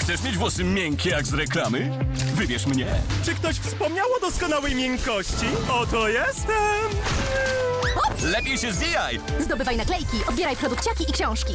Chcesz mieć włosy miękkie jak z reklamy? Wybierz mnie. Czy ktoś wspomniał o doskonałej miękkości? Oto jestem! Lepiej się zwijaj. Zdobywaj naklejki, odbieraj produkciaki i książki.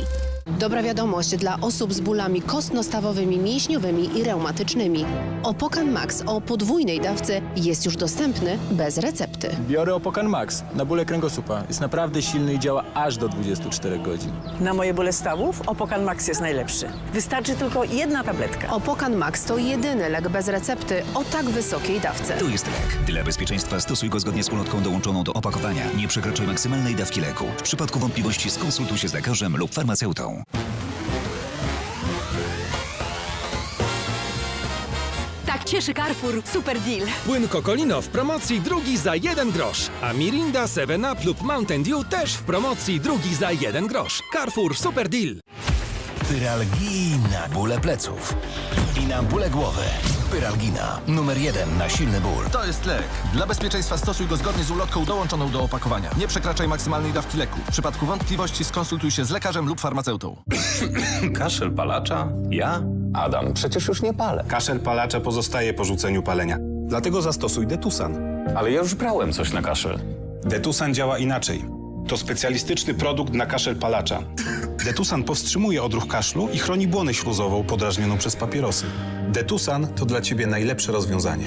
Dobra wiadomość dla osób z bólami kostno-stawowymi, mięśniowymi i reumatycznymi. Opokan Max o podwójnej dawce jest już dostępny bez recepty. Biorę Opokan Max na bóle kręgosłupa. Jest naprawdę silny i działa aż do 24 godzin. Na moje bóle stawów Opokan Max jest najlepszy. Wystarczy tylko jedna tabletka. Opokan Max to jedyny lek bez recepty o tak wysokiej dawce. To jest lek. Dla bezpieczeństwa stosuj go zgodnie z ulotką dołączoną do opakowania. Nie przekraczaj maksymalnej dawki leku. W przypadku wątpliwości skonsultuj się z lekarzem lub farmaceutą. Tak cieszy Carrefour. Super deal. Płyn Kokolino w promocji drugi za jeden grosz, a Mirinda 7up lub Mountain Dew też w promocji drugi za jeden grosz. Carrefour Super Deal. Pyralgii na bóle pleców i na bóle głowy. Pyralgina, numer jeden na silny ból. To jest lek. Dla bezpieczeństwa stosuj go zgodnie z ulotką dołączoną do opakowania. Nie przekraczaj maksymalnej dawki leku. W przypadku wątpliwości skonsultuj się z lekarzem lub farmaceutą. Kaszel palacza? Ja? Adam, przecież już nie palę. Kaszel palacza pozostaje po rzuceniu palenia. Dlatego zastosuj Detusan. Ale ja już brałem coś na kaszel. Detusan działa inaczej. To specjalistyczny produkt na kaszel palacza. Detusan powstrzymuje odruch kaszlu i chroni błonę śluzową podrażnioną przez papierosy. Detusan to dla ciebie najlepsze rozwiązanie.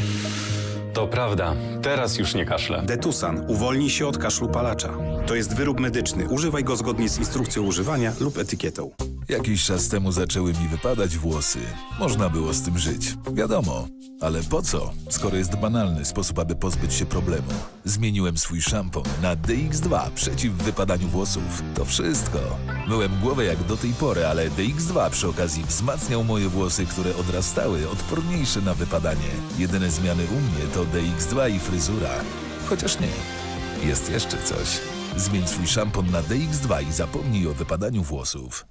To prawda. Teraz już nie kaszlę. Detusan uwolni się od kaszlu palacza. To jest wyrób medyczny. Używaj go zgodnie z instrukcją używania lub etykietą. Jakiś czas temu zaczęły mi wypadać włosy. Można było z tym żyć. Wiadomo. Ale po co, skoro jest banalny sposób, aby pozbyć się problemu? Zmieniłem swój szampon na DX2 przeciw wypadaniu włosów. To wszystko. Myłem głowę jak do tej pory, ale DX2 przy okazji wzmacniał moje włosy, które odrastały, odporniejsze na wypadanie. Jedyne zmiany u mnie to DX2 i fryzura. Chociaż nie. Jest jeszcze coś. Zmień swój szampon na DX2 i zapomnij o wypadaniu włosów.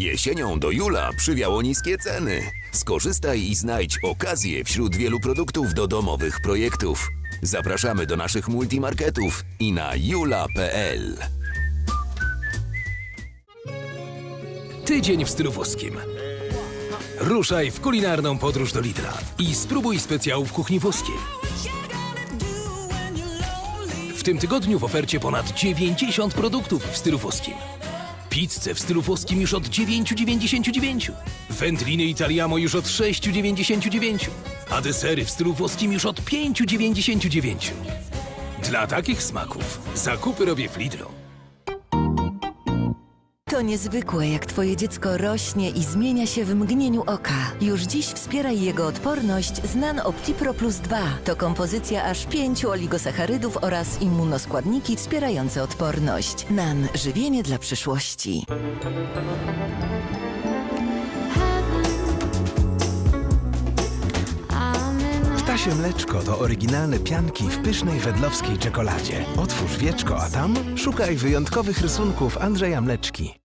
Jesienią do Jula przywiało niskie ceny. Skorzystaj i znajdź okazję wśród wielu produktów do domowych projektów. Zapraszamy do naszych multimarketów i na jula.pl. Tydzień w stylu włoskim. Ruszaj w kulinarną podróż do Lidla i spróbuj specjałów kuchni włoskiej. W tym tygodniu w ofercie ponad 90 produktów w stylu włoskim. Pizzę w stylu włoskim już od 9,99. Wędliny Italiamo już od 6,99. A desery w stylu włoskim już od 5,99. Dla takich smaków zakupy robię w Lidlu. Niezwykłe, jak twoje dziecko rośnie i zmienia się w mgnieniu oka. Już dziś wspieraj jego odporność z Nan OptiPro Plus 2. To kompozycja aż pięciu oligosacharydów oraz immunoskładniki wspierające odporność. Nan. Żywienie dla przyszłości. Ptasie mleczko to oryginalne pianki w pysznej wedlowskiej czekoladzie. Otwórz wieczko, a tam szukaj wyjątkowych rysunków Andrzeja Mleczki.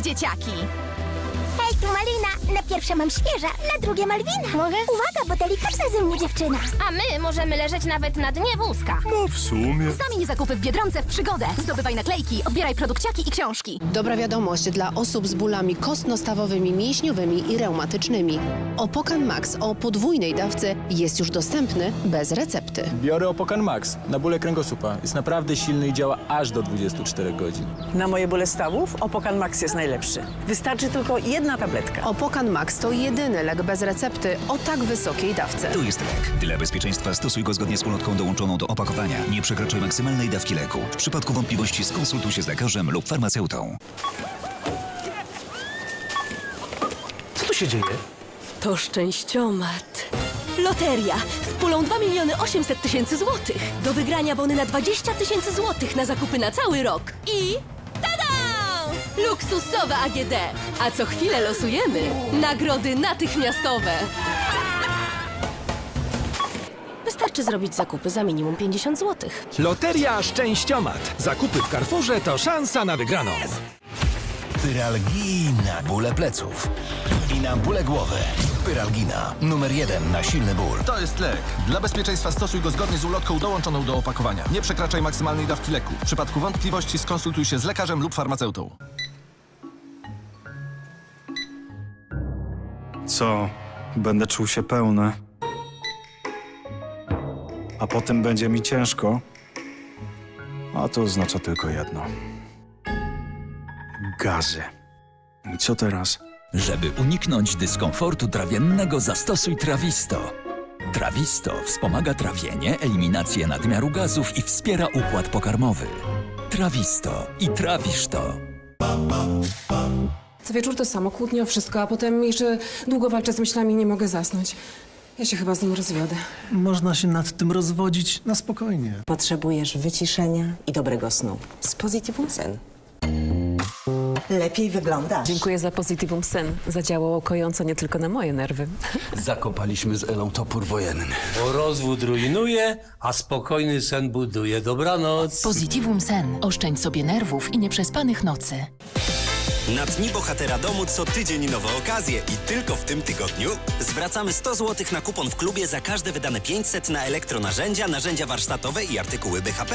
Dzieciaki! Malina. pierwsze mam świeża, na drugie Malwina. Mogę? Uwaga, bo delikatna ze mnie dziewczyna. A my możemy leżeć nawet na dnie wózka. No w sumie. Zamień zakupy w Biedronce w przygodę. Zdobywaj naklejki, odbieraj produkciaki i książki. Dobra wiadomość dla osób z bólami kostno-stawowymi, mięśniowymi i reumatycznymi. Opokan Max o podwójnej dawce jest już dostępny bez recepty. Biorę Opokan Max na bóle kręgosłupa. Jest naprawdę silny i działa aż do 24 godzin. Na moje bóle stawów Opokan Max jest najlepszy. Wystarczy tylko jedna tabletka. Opokan Max to jedyny lek bez recepty o tak wysokiej dawce. Tu jest lek. Dla bezpieczeństwa stosuj go zgodnie z ulotką dołączoną do opakowania. Nie przekraczaj maksymalnej dawki leku. W przypadku wątpliwości skonsultuj się z lekarzem lub farmaceutą. Co tu się dzieje? To szczęściomat. Loteria z pulą 2 miliony 800 tysięcy złotych. Do wygrania bony na 20 tysięcy złotych na zakupy na cały rok. I! Luksusowe AGD. A co chwilę losujemy nagrody natychmiastowe. Wystarczy zrobić zakupy za minimum 50 złotych. Loteria Szczęściomat. Zakupy w Carrefourze to szansa na wygraną. Pyralgii na bóle pleców i na bóle głowy. Pyralgina, numer jeden na silny ból. To jest lek. Dla bezpieczeństwa stosuj go zgodnie z ulotką dołączoną do opakowania. Nie przekraczaj maksymalnej dawki leku. W przypadku wątpliwości skonsultuj się z lekarzem lub farmaceutą. Co? Będę czuł się pełny. A potem będzie mi ciężko. A to oznacza tylko jedno. Gazy. I co teraz? Żeby uniknąć dyskomfortu trawiennego, zastosuj Trawisto. Trawisto wspomaga trawienie, eliminację nadmiaru gazów i wspiera układ pokarmowy. Trawisto i trawisz to. Co wieczór to samo, kłótnie o wszystko, a potem jeszcze długo walczę z myślami i nie mogę zasnąć. Ja się chyba z nim rozwiodę. Można się nad tym rozwodzić na spokojnie. Potrzebujesz wyciszenia i dobrego snu. Z Positivum Sen. Lepiej wyglądasz. Dziękuję za Positivum Sen. Zadziałało kojąco nie tylko na moje nerwy. Zakopaliśmy z Elą topór wojenny. Bo rozwód rujnuje, a spokojny sen buduje. Dobranoc. Positivum Sen. Oszczędź sobie nerwów i nieprzespanych nocy. Na Dni Bohatera Domu co tydzień nowe okazje i tylko w tym tygodniu zwracamy 100 zł na kupon w klubie za każde wydane 500 na elektronarzędzia, narzędzia warsztatowe i artykuły BHP.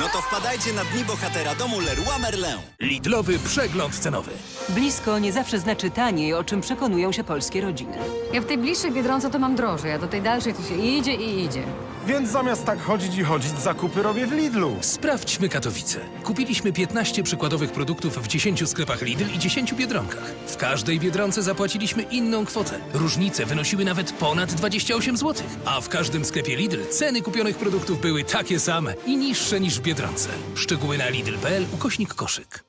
No to wpadajcie na Dni Bohatera Domu Leroy Merlin. Lidlowy przegląd cenowy. Blisko nie zawsze znaczy taniej, o czym przekonują się polskie rodziny. Ja w tej bliższej Biedronce to mam drożej, a do tej dalszej to się idzie i idzie. Więc zamiast tak chodzić i chodzić, zakupy robię w Lidlu. Sprawdźmy Katowice. Kupiliśmy 15 przykładowych produktów w 10 sklepach Lidl i 10 Biedronkach. W każdej Biedronce zapłaciliśmy inną kwotę. Różnice wynosiły nawet ponad 28 zł. A w każdym sklepie Lidl ceny kupionych produktów były takie same i niższe niż w Biedronce. Szczegóły na lidl.pl ukośnik koszyk.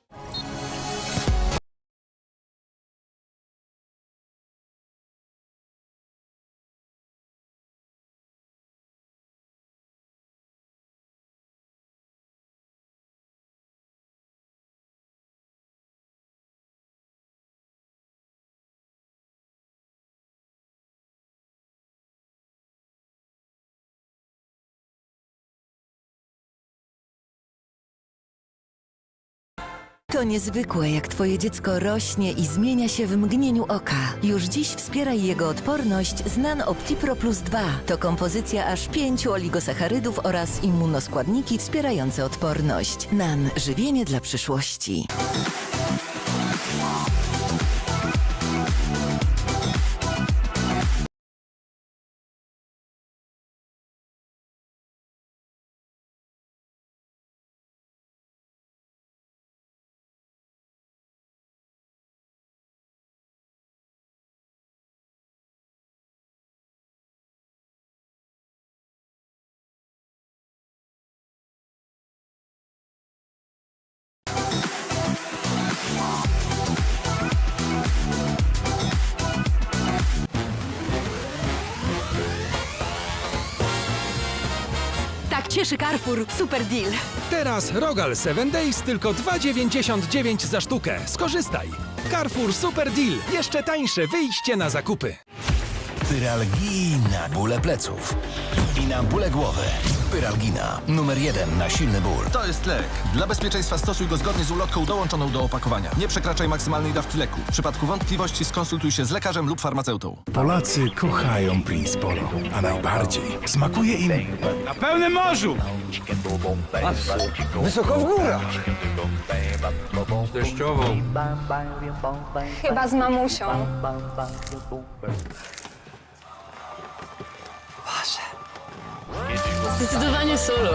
To niezwykłe, jak twoje dziecko rośnie i zmienia się w mgnieniu oka. Już dziś wspieraj jego odporność z Nan OptiPro Plus 2. To kompozycja aż pięciu oligosacharydów oraz immunoskładniki wspierające odporność. Nan. Żywienie dla przyszłości. Cieszy Carrefour Super Deal. Teraz Rogal 7 Days tylko 2,99 za sztukę. Skorzystaj! Carrefour Super Deal. Jeszcze tańsze wyjście na zakupy. Pyralgina. Bóle pleców. I na bóle głowy. Pyralgina. Numer jeden na silny ból. To jest lek. Dla bezpieczeństwa stosuj go zgodnie z ulotką dołączoną do opakowania. Nie przekraczaj maksymalnej dawki leku. W przypadku wątpliwości skonsultuj się z lekarzem lub farmaceutą. Polacy kochają Prince Polo, a najbardziej smakuje im na pełnym morzu. Wysoko w górach. Deszczową. Chyba z mamusią. Zdecydowanie solo.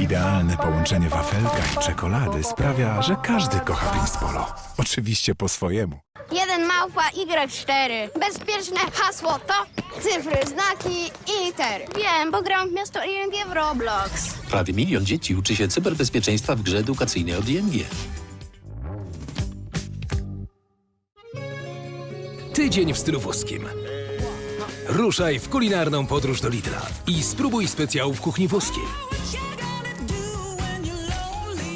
Idealne połączenie wafelka i czekolady sprawia, że każdy kocha Prince Polo. Oczywiście po swojemu. Jeden małpa Y4. Bezpieczne hasło to cyfry, znaki i litery. Wiem, bo gram w miasto ING w Roblox. Prawie milion dzieci uczy się cyberbezpieczeństwa w grze edukacyjnej od ING. Tydzień w stylu włoskim. Ruszaj w kulinarną podróż do Lidla i spróbuj specjałów kuchni włoskiej.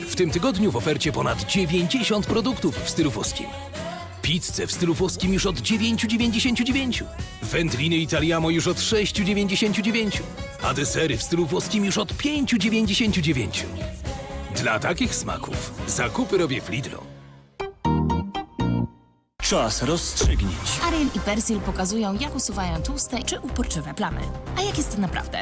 W tym tygodniu w ofercie ponad 90 produktów w stylu włoskim. Pizzę w stylu włoskim już od 9,99. Wędliny Italiamo już od 6,99. A desery w stylu włoskim już od 5,99. Dla takich smaków zakupy robię w Lidlu. Czas rozstrzygnić. Ariel i Persil pokazują, jak usuwają tłuste czy uporczywe plamy. A jak jest naprawdę?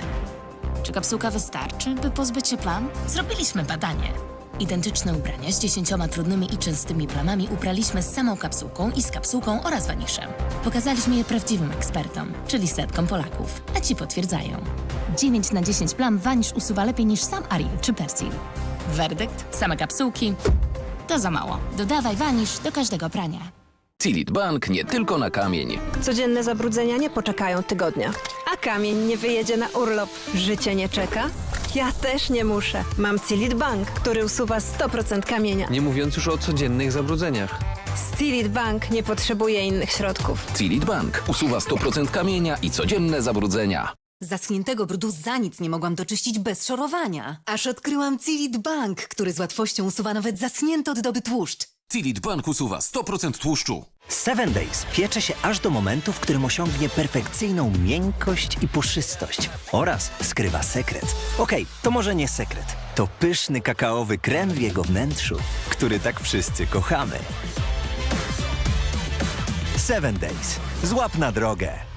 Czy kapsułka wystarczy, by pozbyć się plam? Zrobiliśmy badanie. Identyczne ubrania z dziesięcioma trudnymi i częstymi plamami upraliśmy z samą kapsułką i z kapsułką oraz waniszem. Pokazaliśmy je prawdziwym ekspertom, czyli setkom Polaków, a ci potwierdzają. 9 na 10 plam wanisz usuwa lepiej niż sam Ariel czy Persil. Werdykt, same kapsułki. To za mało. Dodawaj wanisz do każdego prania. Cilit Bank nie tylko na kamień. Codzienne zabrudzenia nie poczekają tygodnia. A kamień nie wyjedzie na urlop. Życie nie czeka? Ja też nie muszę. Mam Cilit Bank, który usuwa 100% kamienia. Nie mówiąc już o codziennych zabrudzeniach. Cilit Bank nie potrzebuje innych środków. Cilit Bank usuwa 100% kamienia i codzienne zabrudzenia. Zaschniętego brudu za nic nie mogłam doczyścić bez szorowania. Aż odkryłam Cilit Bank, który z łatwością usuwa nawet zaschnięty od doby tłuszcz. Cilit Bank usuwa 100% tłuszczu. Seven Days piecze się aż do momentu, w którym osiągnie perfekcyjną miękkość i puszystość. Oraz skrywa sekret. Okej, to może nie sekret. To pyszny kakaowy krem w jego wnętrzu, który tak wszyscy kochamy. Seven Days. Złap na drogę.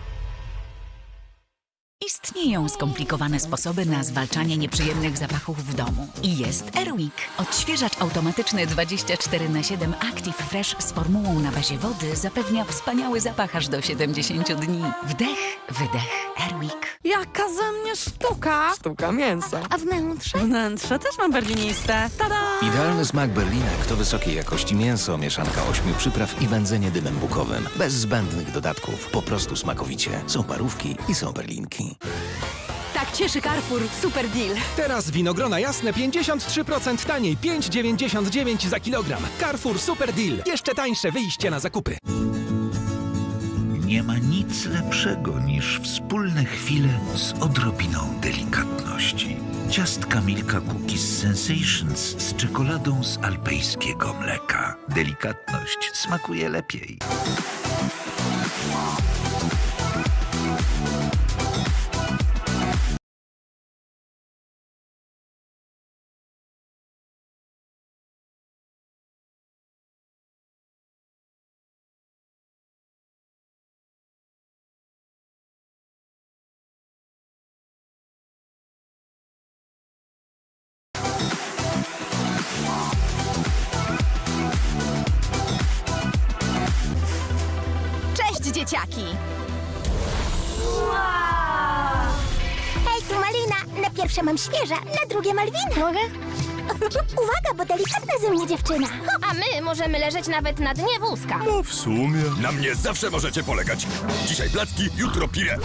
Istnieją skomplikowane sposoby na zwalczanie nieprzyjemnych zapachów w domu. I jest Airwick. Odświeżacz automatyczny 24 na 7 Active Fresh z formułą na bazie wody zapewnia wspaniały zapach aż do 70 dni. Wdech, wydech. Airwick. Jaka ze mnie sztuka! Sztuka mięsa. A wnętrze? Wnętrze też mam berliniste. Tada! Idealny smak berlinek to wysokiej jakości mięso, mieszanka ośmiu przypraw i wędzenie dymem bukowym. Bez zbędnych dodatków. Po prostu smakowicie. Są parówki i są berlinki. Tak cieszy Carrefour. Super deal. Teraz winogrona jasne 53% taniej, 5,99 za kilogram. Carrefour Super Deal. Jeszcze tańsze wyjście na zakupy. Nie ma nic lepszego niż wspólne chwile z odrobiną delikatności. Ciastka Milka Cookies Sensations z czekoladą z alpejskiego mleka. Delikatność smakuje lepiej. Dzieciaki! Hej, tu Malina. Na pierwsze mam świeża, na drugie Malwina. Mogę? Uwaga, bo delikatna ze mnie dziewczyna. A my możemy leżeć nawet na dnie wózka. No w sumie. Na mnie zawsze możecie polegać. Dzisiaj placki, jutro pire.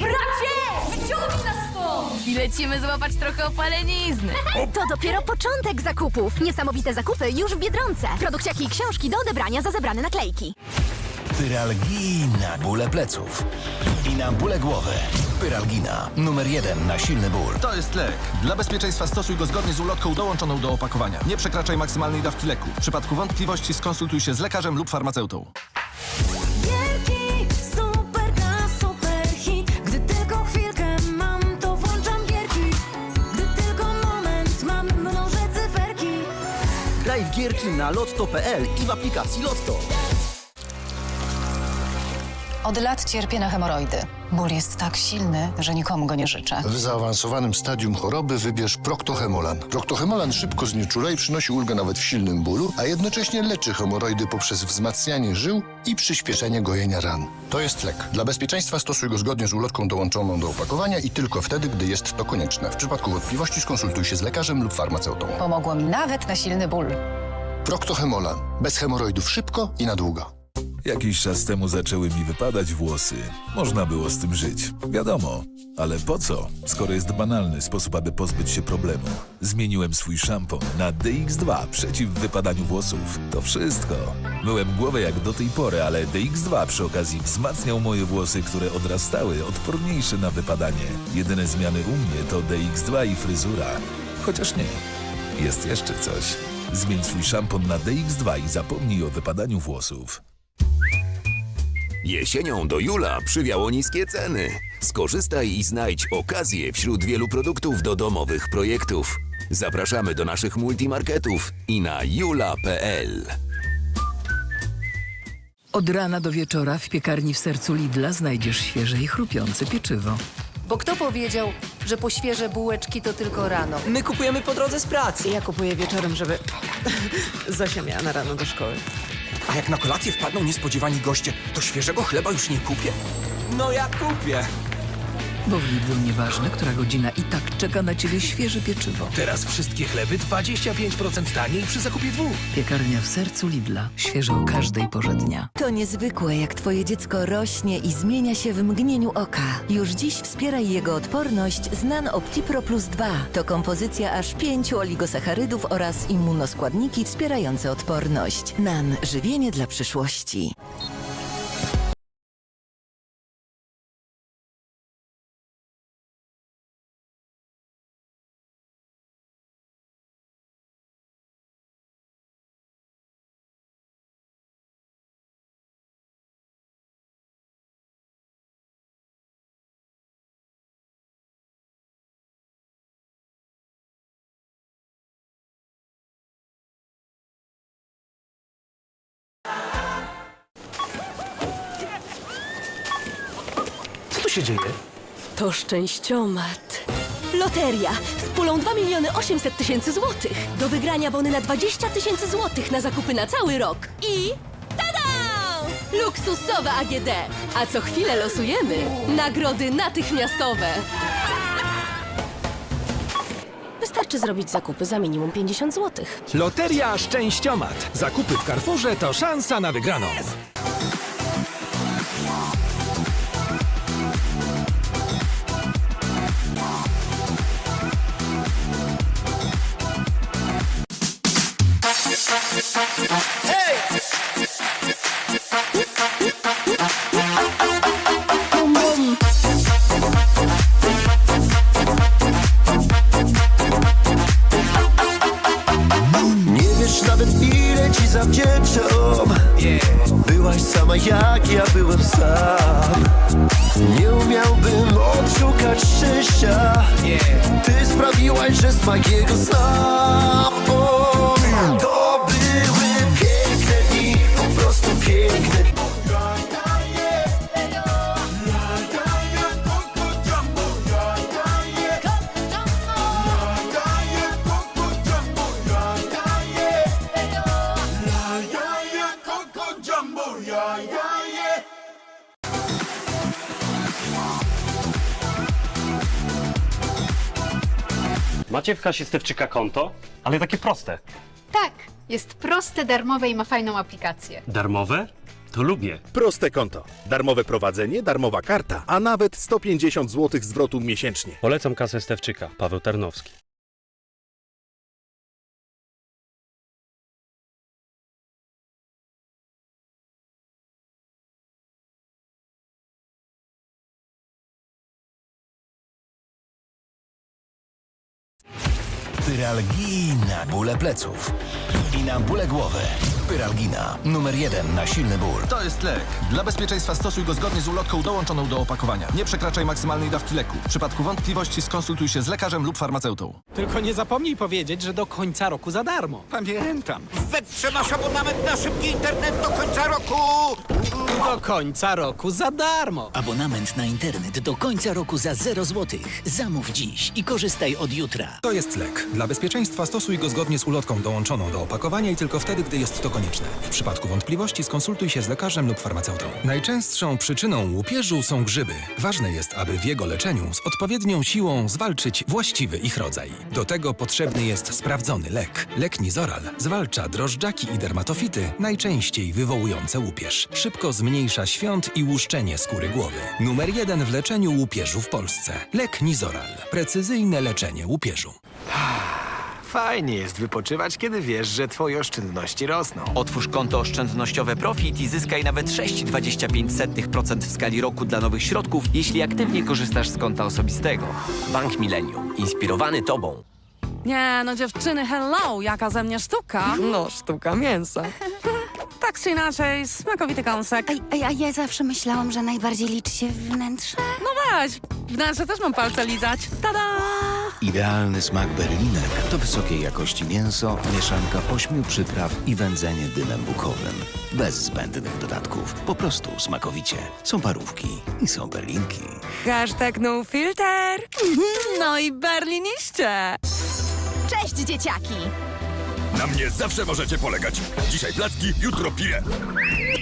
Bracie! Wyciągnij nas stąd! I lecimy złapać trochę opalenizny. To dopiero początek zakupów. Niesamowite zakupy już w Biedronce. Produkciaki i książki do odebrania za zebrane naklejki. Pyralgii na bóle pleców i na bóle głowy. Pyralgina, numer jeden na silny ból. To jest lek. Dla bezpieczeństwa stosuj go zgodnie z ulotką dołączoną do opakowania. Nie przekraczaj maksymalnej dawki leku. W przypadku wątpliwości skonsultuj się z lekarzem lub farmaceutą. Graj w gierki na lotto.pl i w aplikacji Lotto. Od lat cierpię na hemoroidy. Ból jest tak silny, że nikomu go nie życzę. W zaawansowanym stadium choroby wybierz Proctohemolan. Proctohemolan szybko znieczula i przynosi ulgę nawet w silnym bólu, a jednocześnie leczy hemoroidy poprzez wzmacnianie żył i przyspieszenie gojenia ran. To jest lek. Dla bezpieczeństwa stosuj go zgodnie z ulotką dołączoną do opakowania i tylko wtedy, gdy jest to konieczne. W przypadku wątpliwości skonsultuj się z lekarzem lub farmaceutą. Pomogło mi nawet na silny ból. Proctohemolan. Bez hemoroidów szybko i na długo. Jakiś czas temu zaczęły mi wypadać włosy. Można było z tym żyć. Wiadomo. Ale po co, skoro jest banalny sposób, aby pozbyć się problemu? Zmieniłem swój szampon na DX2 przeciw wypadaniu włosów. To wszystko. Myłem głowę jak do tej pory, ale DX2 przy okazji wzmacniał moje włosy, które odrastały, odporniejsze na wypadanie. Jedyne zmiany u mnie to DX2 i fryzura. Chociaż nie. Jest jeszcze coś. Zmień swój szampon na DX2 i zapomnij o wypadaniu włosów. Jesienią do Jula przywiało niskie ceny. Skorzystaj i znajdź okazję wśród wielu produktów do domowych projektów. Zapraszamy do naszych multimarketów i na jula.pl. Od rana do wieczora w piekarni w sercu Lidla znajdziesz świeże i chrupiące pieczywo. Bo kto powiedział, że po świeże bułeczki to tylko rano? My kupujemy po drodze z pracy. Ja kupuję wieczorem, żeby Zosia miała na rano do szkoły. A jak na kolację wpadną niespodziewani goście, to świeżego chleba już nie kupię? No ja kupię. Bo w Lidlu nieważne, która godzina i tak czeka na ciebie świeże pieczywo. Teraz wszystkie chleby 25% taniej przy zakupie dwóch. Piekarnia w sercu Lidla. Świeże o każdej porze dnia. To niezwykłe, jak twoje dziecko rośnie i zmienia się w mgnieniu oka. Już dziś wspieraj jego odporność z Nan OptiPro Plus 2. To kompozycja aż pięciu oligosacharydów oraz immunoskładniki wspierające odporność. Nan. Żywienie dla przyszłości. Dzieje? To szczęściomat. Loteria z pulą 2 miliony 800 tysięcy złotych. Do wygrania bony na 20 tysięcy złotych na zakupy na cały rok. I tada! Luksusowe AGD. A co chwilę losujemy nagrody natychmiastowe. Wystarczy zrobić zakupy za minimum 50 złotych. Loteria Szczęściomat. Zakupy w Carrefourze to szansa na wygraną. Sama jak ja byłem sam. Nie umiałbym odszukać szczęścia. Ty sprawiłaś, że smak Macie w kasie Stewczyka konto? Ale takie proste. Tak, jest proste, darmowe i ma fajną aplikację. Darmowe? To lubię. Proste konto. Darmowe prowadzenie, darmowa karta, a nawet 150 zł zwrotu miesięcznie. Polecam kasę Stewczyka. Paweł Tarnowski. Pyralgii na bóle pleców i na bóle głowy. Spiralgina. Numer jeden na silny ból. To jest lek. Dla bezpieczeństwa stosuj go zgodnie z ulotką dołączoną do opakowania. Nie przekraczaj maksymalnej dawki leku. W przypadku wątpliwości skonsultuj się z lekarzem lub farmaceutą. Tylko nie zapomnij powiedzieć, że do końca roku za darmo. Pamiętam. Wetrze masz abonament na szybki internet do końca roku. Do końca roku za darmo. Abonament na internet do końca roku za 0 zł. Zamów dziś i korzystaj od jutra. To jest lek. Dla bezpieczeństwa stosuj go zgodnie z ulotką dołączoną do opakowania i tylko wtedy, gdy jest to konieczne. W przypadku wątpliwości skonsultuj się z lekarzem lub farmaceutą. Najczęstszą przyczyną łupieżu są grzyby. Ważne jest, aby w jego leczeniu z odpowiednią siłą zwalczyć właściwy ich rodzaj. Do tego potrzebny jest sprawdzony lek. Lek Nizoral zwalcza drożdżaki i dermatofity, najczęściej wywołujące łupież. Szybko zmniejsza świąt i łuszczenie skóry głowy. Numer jeden w leczeniu łupieżu w Polsce. Lek Nizoral. Precyzyjne leczenie łupieżu. Fajnie jest wypoczywać, kiedy wiesz, że twoje oszczędności rosną. Otwórz konto oszczędnościowe Profit i zyskaj nawet 6,25% w skali roku dla nowych środków, jeśli aktywnie korzystasz z konta osobistego. Bank Millennium. Inspirowany tobą. Nie, no dziewczyny, hello, jaka ze mnie sztuka. No, sztuka mięsa. Tak czy inaczej, smakowity kąsek. A, a ja zawsze myślałam, że najbardziej liczy się wnętrze. No weź, wnętrze też mam palce lizać. Tada! Idealny smak berlinek to wysokiej jakości mięso, mieszanka ośmiu przypraw i wędzenie dymem bukowym. Bez zbędnych dodatków. Po prostu smakowicie. Są parówki i są berlinki. Hashtag no filter. No i berliniście. Cześć, dzieciaki! Na mnie zawsze możecie polegać. Dzisiaj placki, jutro pire.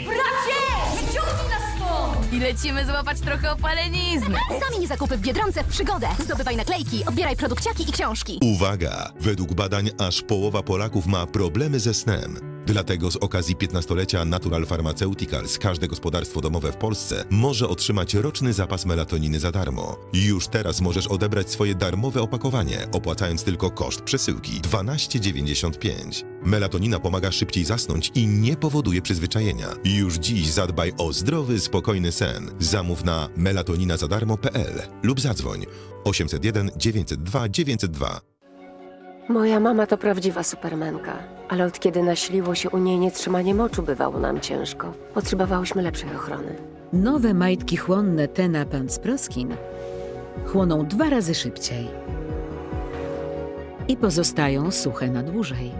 Bracie! Wyciągnij nas stąd! I lecimy złapać trochę opalenizny. Sami zakupy w Biedronce w przygodę. Zdobywaj naklejki, odbieraj produkciaki i książki. Uwaga! Według badań aż połowa Polaków ma problemy ze snem. Dlatego z okazji 15-lecia Natural Pharmaceuticals każde gospodarstwo domowe w Polsce może otrzymać roczny zapas melatoniny za darmo. Już teraz możesz odebrać swoje darmowe opakowanie, opłacając tylko koszt przesyłki 12,95. Melatonina pomaga szybciej zasnąć i nie powoduje przyzwyczajenia. Już dziś zadbaj o zdrowy, spokojny sen. Zamów na melatoninazadarmo.pl lub zadzwoń 801 902 902. Moja mama to prawdziwa supermenka, ale od kiedy naśliło się u niej nietrzymanie moczu, bywało nam ciężko. Potrzebowałyśmy lepszej ochrony. Nowe majtki chłonne Tena Pants Proskin chłoną dwa razy szybciej i pozostają suche na dłużej.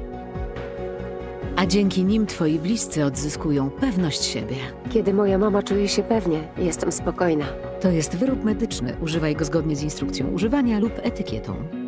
A dzięki nim twoi bliscy odzyskują pewność siebie. Kiedy moja mama czuje się pewnie, jestem spokojna. To jest wyrób medyczny. Używaj go zgodnie z instrukcją używania lub etykietą.